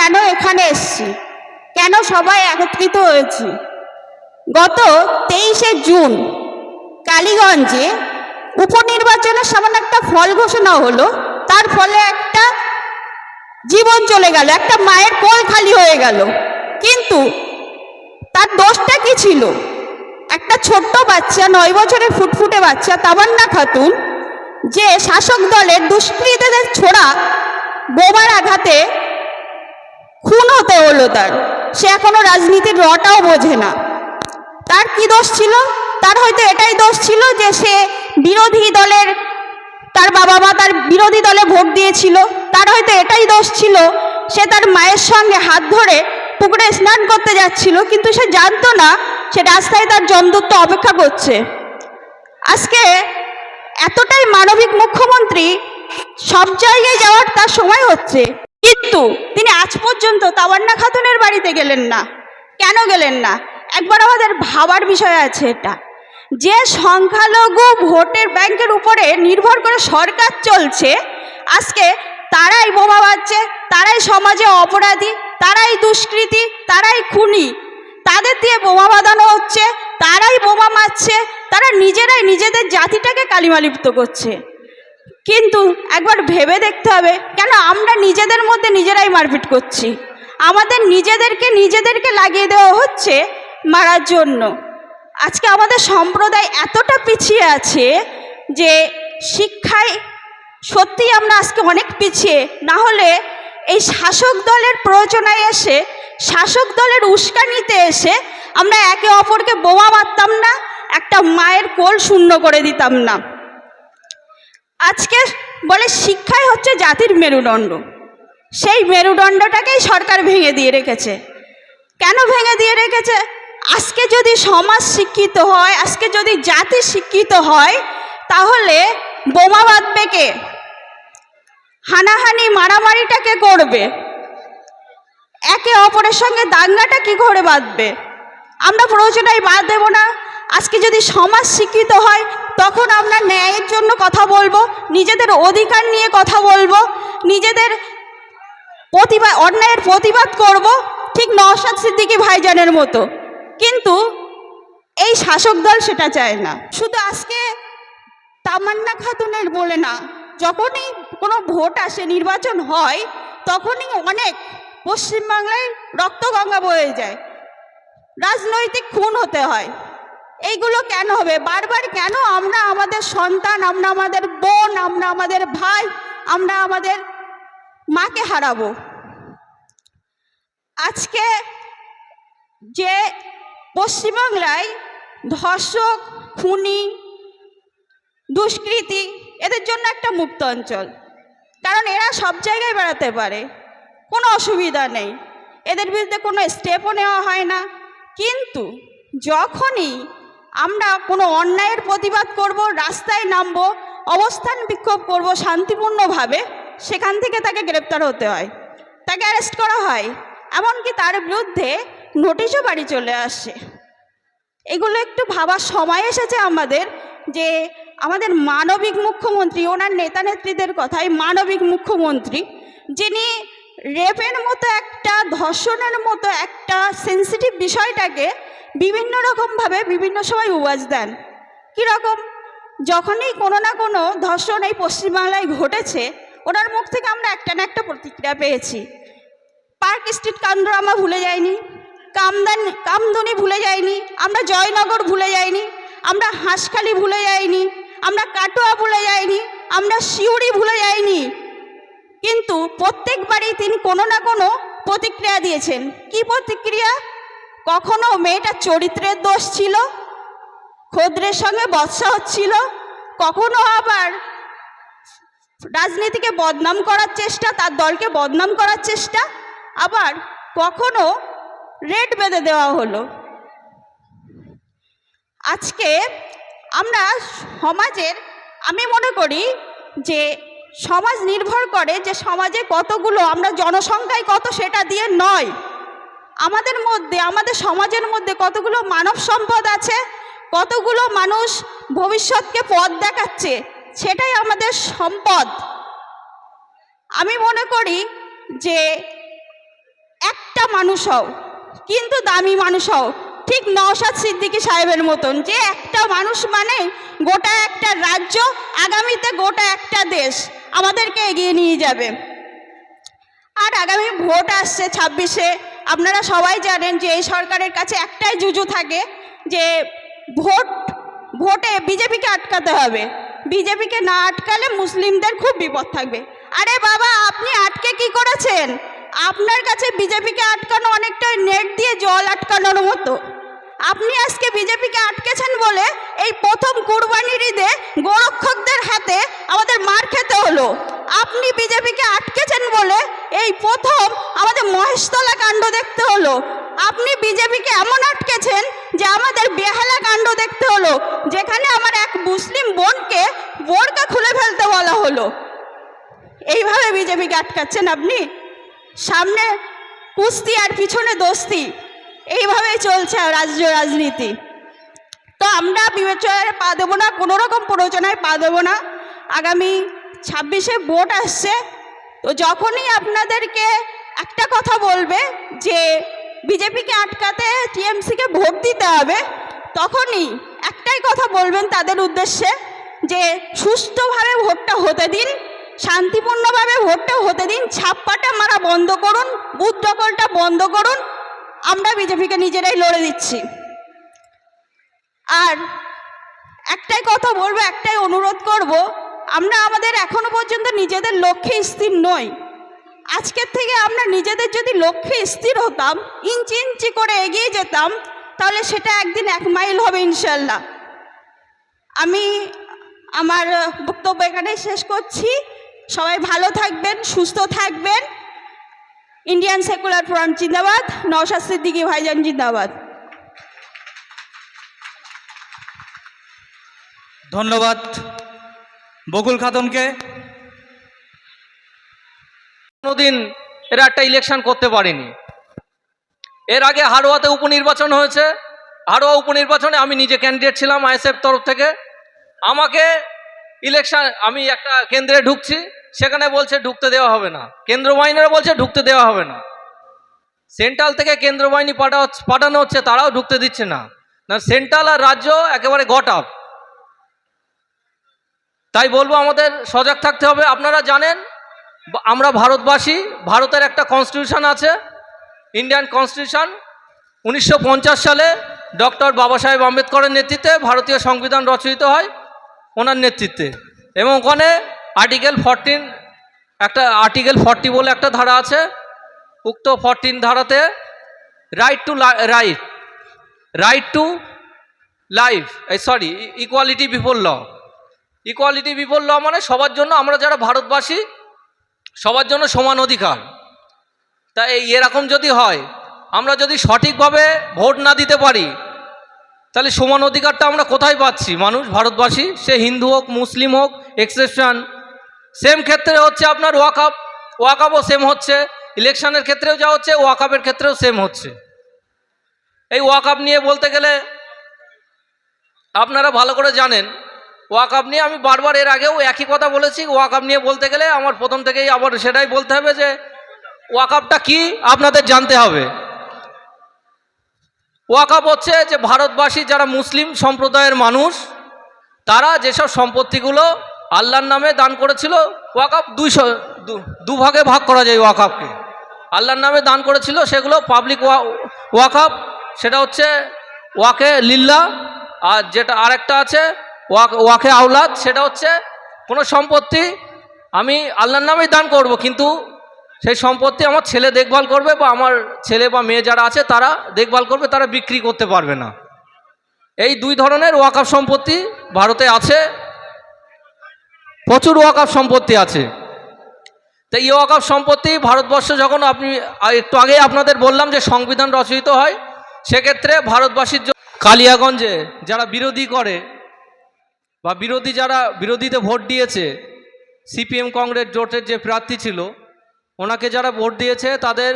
কেন এখানে এসছি? কেন সবাই একত্রিত হয়েছি? গত তেইশে জুন, কালীগঞ্জে উপনির্বাচনের সামান্য একটা ফল ঘোষণা হলো। তার ফলে একটা জীবন চলে গেল, একটা মায়ের কোল খালি হয়ে গেল। কিন্তু তার দোষটা কি ছিল? একটা ছোট্ট বাচ্চা, নয় বছরের ফুটফুটে বাচ্চা, তামান্না খাতুন, যে শাসক দলের দুষ্কৃতীদের ছোড়া বোমার আঘাতে খুন হতে হলো তার। সে এখনও রাজনীতির রটাও বোঝে না। তার কি দোষ ছিল? তার হয়তো এটাই দোষ ছিল যে সে বিরোধী দলের, তার বাবা মা তার বিরোধী দলে ভোট দিয়েছিল। তার হয়তো এটাই দোষ ছিল। সে তার মায়ের সঙ্গে হাত ধরে পুকুরে স্নান করতে যাচ্ছিল, কিন্তু সে জানতো না সে রাস্তায় তার জমদূত অপেক্ষা করছে। আজকে এতটাই মানবিক মুখ্যমন্ত্রী সব জায়গায় যাওয়ার তার সময় হচ্ছে। কিন্তু তিনি আজ পর্যন্ত তাওয়ান্না খাতুনের বাড়িতে গেলেন না। কেন গেলেন না? একবার আমাদের ভাবার বিষয় আছে এটা। যে সংখ্যালঘু ভোটের ব্যাংকের উপরে নির্ভর করে সরকার চলছে, আজকে তারাই বোমা বাজছে তারাই সমাজে অপরাধী, তারাই দুষ্কৃতী, তারাই খুনি। তাদের দিয়ে বোমা বাঁধানো হচ্ছে, তারাই বোমা মারছে, তারা নিজেরাই নিজেদের জাতিটাকে কালিমালিপ্ত করছে। কিন্তু একবার ভেবে দেখতে হবে, কেন আমরা নিজেদের মধ্যে নিজেরাই মারপিট করছি। আমাদের নিজেদেরকে নিজেদেরকে লাগিয়ে দেওয়া হচ্ছে মারার জন্য। আজকে আমাদের সম্প্রদায় এতটা পিছিয়ে আছে যে শিক্ষায় সত্যি আমরা আজকে অনেক পিছিয়ে। না হলে এই শাসক দলের প্রয়োজনায় এসে, শাসক দলের উস্কানিতে এসে আমরা একে অপরকে বোমা মারতাম না, একটা মায়ের কোল শূন্য করে দিতাম না। আজকে বলে শিক্ষাই হচ্ছে জাতির মেরুদণ্ড। সেই মেরুদণ্ডটাকেই সরকার ভেঙে দিয়ে রেখেছে। কেন ভেঙে দিয়ে রেখেছে? আজকে যদি সমাজ শিক্ষিত হয়, আজকে যদি জাতি শিক্ষিত হয়, তাহলে বোমা বাঁধবে কে? হানাহানি, মারামারিটাকে করবে। একে অপরের সঙ্গে দাঙ্গাটা কি করে বাঁধবে? আমরা প্রয়োজনাই বাদ দেব না। আজকে যদি সমাজ শিক্ষিত হয় তখন আমরা ন্যায়ের জন্য কথা বলব, নিজেদের অধিকার নিয়ে কথা বলব, নিজেদের প্রতিবাদ, অন্যায়ের প্রতিবাদ করব, ঠিক নওশাদ সিদ্দিকী ভাইজানের মতো। কিন্তু এই শাসক দল সেটা চায় না। শুধু আজকে তামান্না খাতুনের বলে না, যখনই কোনো ভোট আসে, নির্বাচন হয়, তখনই অনেক পশ্চিমবাংলায় রক্তগঙ্গা বয়ে যায়। রাজনৈতিক খুন হতে হয়। এইগুলো কেন হবে? বারবার কেন আমরা আমাদের সন্তান, আমরা আমাদের বোন, আমরা আমাদের ভাই, আমরা আমাদের মাকে হারাবো? আজকে যে পশ্চিমবাংলায় ধর্ষক, খুনি, দুষ্কৃতি, এদের জন্য একটা মুক্ত অঞ্চল। কারণ এরা সব জায়গায় বেড়াতে পারে। কোনো অসুবিধা নেই। এদের বিরুদ্ধে কোনো স্টেপও নেওয়া হয় না। কিন্তু যখনই আমরা কোনো অন্যায়ের প্রতিবাদ করব, রাস্তায় নামব, অবস্থান বিক্ষোভ করব শান্তিপূর্ণভাবে, সেখান থেকে তাকে গ্রেপ্তার হতে হয়। তাকে অ্যারেস্ট করা হয়। এমনকি তার বিরুদ্ধে নোটিশও বাড়ি চলে আসে। এগুলো একটু ভাবার সময় এসেছে আমাদের যে আমাদের মানবিক মুখ্যমন্ত্রী, ওনার নেতা নেত্রীদের কথাই মানবিক মুখ্যমন্ত্রী, যিনি রেপের মতো একটা, ধর্ষণের মতো একটা সেন্সিটিভ বিষয়টাকে বিভিন্ন রকমভাবে বিভিন্ন সময় উবাজ দেন। কীরকম যখনই কোনো না কোনো ধর্ষণ এই পশ্চিমবাংলায় ঘটেছে, ওনার মুখ থেকে আমরা একটা না একটা প্রতিক্রিয়া পেয়েছি। পার্ক স্ট্রিট কাণ্ড আমরা ভুলে যাইনি, কামদান, কামদুনি ভুলে যাইনি, আমরা জয়নগর ভুলে যাইনি, আমরা হাঁসখালি ভুলে যাইনি, আমরা কাটোয়া ভুলে যাইনি, আমরা শিউড়ি ভুলে যাইনি। কিন্তু প্রত্যেকবারই তিনি কোনো না কোনো প্রতিক্রিয়া দিয়েছেন। কি প্রতিক্রিয়া? কখনো মেয়েটার চরিত্রের দোষ ছিল? খদ্রের সঙ্গে বৎসা হচ্ছিল কখনো আবার রাজনীতিকে বদনাম করার চেষ্টা, তার দলকে বদনাম করার চেষ্টা? আবার কখনো রেট বেঁধে দেওয়া হলো? আজকে আমরা সমাজের, আমি মনে করি যে সমাজ নির্ভর করে যে সমাজে কতগুলো, আমরা জনসংখ্যায় কত সেটা দিয়ে নয়। আমাদের মধ্যে, আমাদের সমাজের মধ্যে কতগুলো মানব সম্পদ আছে, কতগুলো মানুষ ভবিষ্যৎকে পথ দেখাচ্ছে, সেটাই আমাদের সম্পদ। আমি মনে করি যে একটা মানুষ হও, কিন্তু দামি মানুষ হও, ঠিক নওশাদ সিদ্দিকী সাহেবের মতন, যে একটা মানুষ মানে গোটা একটা রাজ্য, আগামীতে গোটা একটা দেশ, আমাদেরকে এগিয়ে নিয়ে যাবে। আর আগামী ভোট আসছে ছাব্বিশে আপনারা সবাই জানেন যে এই সরকারের কাছে একটাই জুজু থাকে যে ভোট, ভোটে বিজেপিকে আটকাতে হবে। বিজেপিকে না আটকালে মুসলিমদের খুব বিপদ থাকবে। আরে বাবা, আপনি আটকে কি করেছেন? আপনার কাছে বিজেপিকে আটকানো অনেকটা নেট দিয়ে জল আটকানোর মতো। আপনি আজকে বিজেপিকে আটকেছেন বলে এই প্রথম কুরবানির ঈদে গোরক্ষকদের হাতে আমাদের মার খেতে হলো। আপনি বিজেপিকে আটকেছেন বলে এই প্রথম আমাদের মহেশতলা কাণ্ড দেখতে হলো। আপনি বিজেপিকে এমন আটকেছেন যে আমাদের বেহালা কাণ্ড দেখতে হলো, যেখানে আমার এক মুসলিম বোনকে বোরকা খুলে ফেলতে বলা হলো। এইভাবে বিজেপিকে আটকাচ্ছেন আপনি? সামনে কুস্তি আর পিছনে দোস্তি, এইভাবেই চলছে রাজ্য রাজনীতি। তো আমরা বিবেচনায় পা দেবো না কোনো রকম প্ররোচনায় পা দেবো না। আগামী ছাব্বিশে ভোট আসছে তো যখনই আপনাদেরকে একটা কথা বলবে যে বিজেপিকে আটকাতে টিএমসিকে ভোট দিতে হবে, তখনই একটাই কথা বলবেন তাদের উদ্দেশ্যে যে সুস্থভাবে ভোটটা হতে দিন, শান্তিপূর্ণভাবে ভোটটা হতে দিন, ছাপ্পাটা মারা বন্ধ করুন, বুথ বন্ধ করুন, আমরা বিজেপিকে নিজেরাই লড়ে দিচ্ছি। আর একটাই কথা বলব, একটাই অনুরোধ করব আমরা আমাদের এখনও পর্যন্ত নিজেদের লক্ষ্যে স্থির নই। আজকের থেকে আমরা নিজেদের যদি লক্ষ্যে স্থির হতাম, ইঞ্চি ইঞ্চি করে এগিয়ে যেতাম, তাহলে সেটা একদিন এক মাইল হবে ইনশাল্লাহ আমি আমার বক্তব্য এখানেই শেষ করছি। সবাই ভালো থাকবেন, সুস্থ থাকবেন। ইন্ডিয়ান সেকুলার ফ্রন্ট জিন্দাবাদ, নওশাদ সিদ্দিকী ভাইজান জিন্দাবাদ। ধন্যবাদ। বকুল খাতুনকে কোনোদিন এরা একটা ইলেকশন করতে পারেনি। এর আগে হাড়োয়াতে উপনির্বাচন হয়েছে। হাড়োয়া উপনির্বাচনে আমি নিজে ক্যান্ডিডেট ছিলাম আইএসএফ তরফ থেকে। আমাকে ইলেকশন আমি একটা কেন্দ্রে ঢুকছি, সেখানে বলছে ঢুকতে দেওয়া হবে না। কেন্দ্র বাহিনীরা বলছে ঢুকতে দেওয়া হবে না। সেন্ট্রাল থেকে কেন্দ্র বাহিনী পাঠা পাঠানো হচ্ছে, তারাও ঢুকতে দিচ্ছে না। না, সেন্ট্রাল আর রাজ্য একেবারে গট আপ তাই বলব আমাদের সজাগ থাকতে হবে। আপনারা জানেন, আমরা ভারতবাসী, ভারতের একটা কনস্টিটিউশন আছে ইন্ডিয়ান কনস্টিটিউশন উনিশশো পঞ্চাশ সালে ডক্টর বাবা সাহেব আম্বেদকরের নেতৃত্বে ভারতীয় সংবিধান রচিত হয় ওনার নেতৃত্বে। এবং ওখানে আর্টিকেল ফরটিন একটা আর্টিকেল ফর্টি বলে একটা ধারা আছে। উক্ত ফরটিন ধারাতে right to right right to life sorry equality before law equality before law মানে সবার জন্য আমরা যারা ভারতবাসী, সবার জন্য সমান অধিকার। তা এই এরকম যদি হয়, আমরা যদি সঠিকভাবে ভোট না দিতে পারি, তাহলে সমান অধিকারটা আমরা কোথায় পাচ্ছি? মানুষ, ভারতবাসী, সে হিন্দু হোক, মুসলিম হোক এক্সেপশন সেম ক্ষেত্রে হচ্ছে আপনার ওয়াকআপ। ওয়াকআপও সেম হচ্ছে। ইলেকশনের ক্ষেত্রেও যা হচ্ছে, ওয়াকআপের ক্ষেত্রেও সেম হচ্ছে। এই ওয়াকআপ নিয়ে বলতে গেলে আপনারা ভালো করে জানেন ওয়াকআপ নিয়ে আমি বারবার এর আগেও একই কথা বলেছি ওয়াকআপ নিয়ে বলতে গেলে আমার প্রথম থেকেই আবার সেটাই বলতে হবে যে ওয়াকআপটা কি আপনাদের জানতে হবে। ওয়াকআপ হচ্ছে যে ভারতবাসী যারা মুসলিম সম্প্রদায়ের মানুষ, তারা যেসব সম্পত্তিগুলো আল্লাহর নামে দান করেছিল ওয়াকআপ দুইশো দুভাগে ভাগ করা যায় ওয়াকআপকে আল্লাহর নামে দান করেছিল, সেগুলো পাবলিক ওয়াকআপ সেটা হচ্ছে ওয়াকে লিল্লা, আর যেটা আরেকটা আছে ওয়াক আওলাদ, সেটা হচ্ছে কোনো সম্পত্তি আমি আল্লাহর নামেই দান করব, কিন্তু সেই সম্পত্তি আমার ছেলে দেখভাল করবে বা আমার ছেলে বা মেয়ে যারা আছে তারা দেখভাল করবে, তারা বিক্রি করতে পারবে না। এই দুই ধরনের ওয়াকাফ সম্পত্তি ভারতে আছে। প্রচুর ওয়াকাফ সম্পত্তি আছে। তো এই ওয়াকাফ সম্পত্তি ভারতবর্ষ যখন আপনি একটু আগে আপনাদের বললাম যে সংবিধান রচিত হয়, সেক্ষেত্রে ভারতবাসীর কালিয়াগঞ্জে যারা বিরোধী করে বা বিরোধী যারা, বিরোধীতে ভোট দিয়েছে, সিপিএম কংগ্রেস জোটের যে প্রার্থী ছিল, ওনাকে যারা ভোট দিয়েছে, তাদের